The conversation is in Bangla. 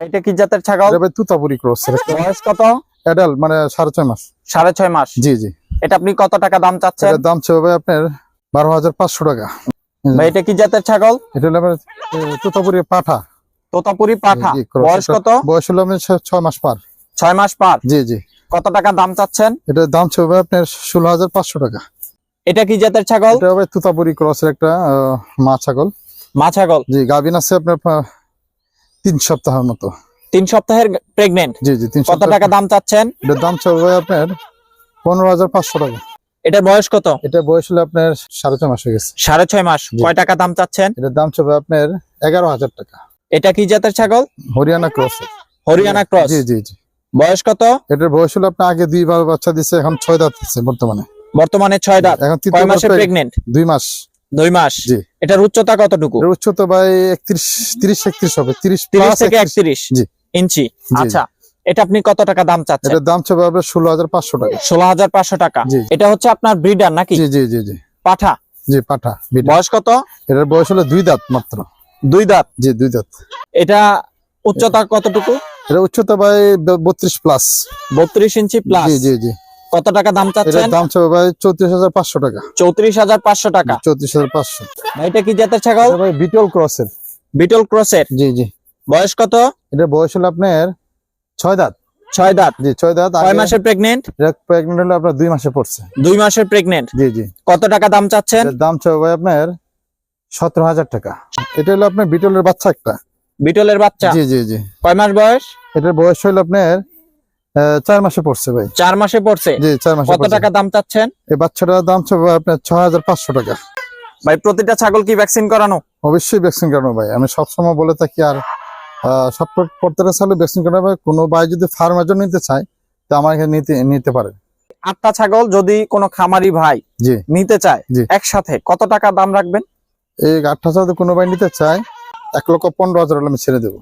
এটা কি জাতের ছাগল? এটা তুতাপুরি ক্রস বয়স কত? অ্যাডাল মানে সাড়ে ছয় মাস। সাড়ে ছয় মাস। জি জি। এটা আপনি কত টাকা দাম চাচ্ছেন? এটার দাম ভাই আপনার বারো হাজার পাঁচশো টাকা। ভাই এটা কি জাতের ছাগল? এটা হলো তুতাপুরি পাঠা। তোতাপুরি পাঠা। বয়স কত? বয়স হলো আপনার ছ- ছয় মাস পার। ছয় মাস পার। জি জি। কত টাকা দাম চাচ্ছেন? এটার দাম ছিল ভাই আপনার ষোলো হাজার পাঁচশো টাকা। এটা কি জাতের ছাগল? এটা ভাই তুতাপুরি ক্রসের একটা আহ, মা ছাগল। মা ছাগল। জি গাভিন আছে আপনার তিন সপ্তাহের মতো। তিন সপ্তাহের প্রেগনেন্ট জি জি তিন কত টাকা দাম চাচ্ছেন? এটার দাম ভাই আপনার পনেরো হাজার পাঁচশো টাকা। এটার বয়স কত? এটা বয়স হলো আপনার সাড়ে ছয় মাস হয়ে গেছে। সাড়ে ছয় মাস। কয় টাকা দাম চাচ্ছেন? এটার দাম ভাই আপনার এগারো হাজার টাকা। এটা কি জাতের ছাগল? হরিয়ানা ক্রস। হরিয়ানা ক্রস। জি জি জি। বয়স কত? এটার বয়স হলো আপনার আগে দুইবার বাচ্চা দিচ্ছে এখন ছয় দাঁত দিচ্ছে বর্তমানে। বর্তমানে ছয় দাঁত। এখন কয় তৃতীয় মাসে প্রেগনেন্ট দুই মাস। দুই মাস? জি। এটার উচ্চতা কতটুকু? উচ্চতা ভাই একত্রিশ তিরিশ একত্রিশ হবে। তিরিশ তিরিশ থেকে একত্রিশ। জি। ইঞ্চি। আচ্ছা এটা আপনি কত টাকা দাম চাচ্ছেন? এটার দাম চাবে আপনার ষোলো হাজার পাঁচশো টাকা। ষোলো হাজার পাঁচশো টাকা। এটা হচ্ছে আপনার ব্রিডার নাকি? জি জি জি জি। পাঠা? জি পাঠা বয়স কত? এটার বয়স হলো দুই দাঁত মাত্র। দুই দাঁত? জি দুই দাঁত। এটা উচ্চতা কতটুকু? এটা উচ্চতা ভাই বত্রিশ প্লাস বত্রিশ ইঞ্চি প্লাস জি জি জি। কত টাকা দাম চাচ্ছেন? দাম চাবে ভাই চৌত্রিশ হাজার পাঁচশো টাকা। চৌত্রিশ হাজার পাঁচশো টাকা। চৌত্রিশ হাজার পাঁচশো। ভাই, এটা কি জাতের ছাগল? এটা ভাই বিটল ক্রসের। বিটল ক্রসের। জি জি। বয়স কত? এটার বয়স হলো আপনার ছয় দাঁত। ছয় দাঁত। জি ছয় দাঁত। কয় মাসের প্রেগনেন্ট প্রেগনেন্ট হলো আপনার দুই মাসে পড়ছে। দুই মাসের প্রেগনেন্ট জি জি। কত টাকা দাম চাচ্ছেন? দাম চাবে ভাই আপনার সতেরো হাজার টাকা। এটা হলো আপনার বিটলের বাচ্চা একটা। বিটলের বাচ্চা? জি জি জি। কয় মাস বয়স? এটার বয়স হলো আপনার চার মাসে পড়ছে ভাই। চার মাসে পড়ছে? জি চার মাসে কত টাকা দাম চাচ্ছেন? এই বাচ্চাটার দাম আপনার ছয় হাজার পাঁচশো টাকা। ভাই প্রতিটা ছাগল কি ভ্যাকসিন করানো? অবশ্যই ভ্যাকসিন করানো ভাই। আমি সবসময় বলে থাকি আর সব প্রত্যেকটা সালে ভ্যাকসিন করানো ভাই। কোনো ভাই যদি ফার্মের জন্য নিতে চায় তো আমার এখানে নিতে নিতে পারে। আটটা ছাগল যদি কোনো খামারি ভাই জি। নিতে চায়। একসাথে কত টাকা দাম রাখবেন? এই আটটা যদি কোনো ভাই নিতে চায় এক লক্ষ পনেরো হাজার আমি ছেড়ে দেবো।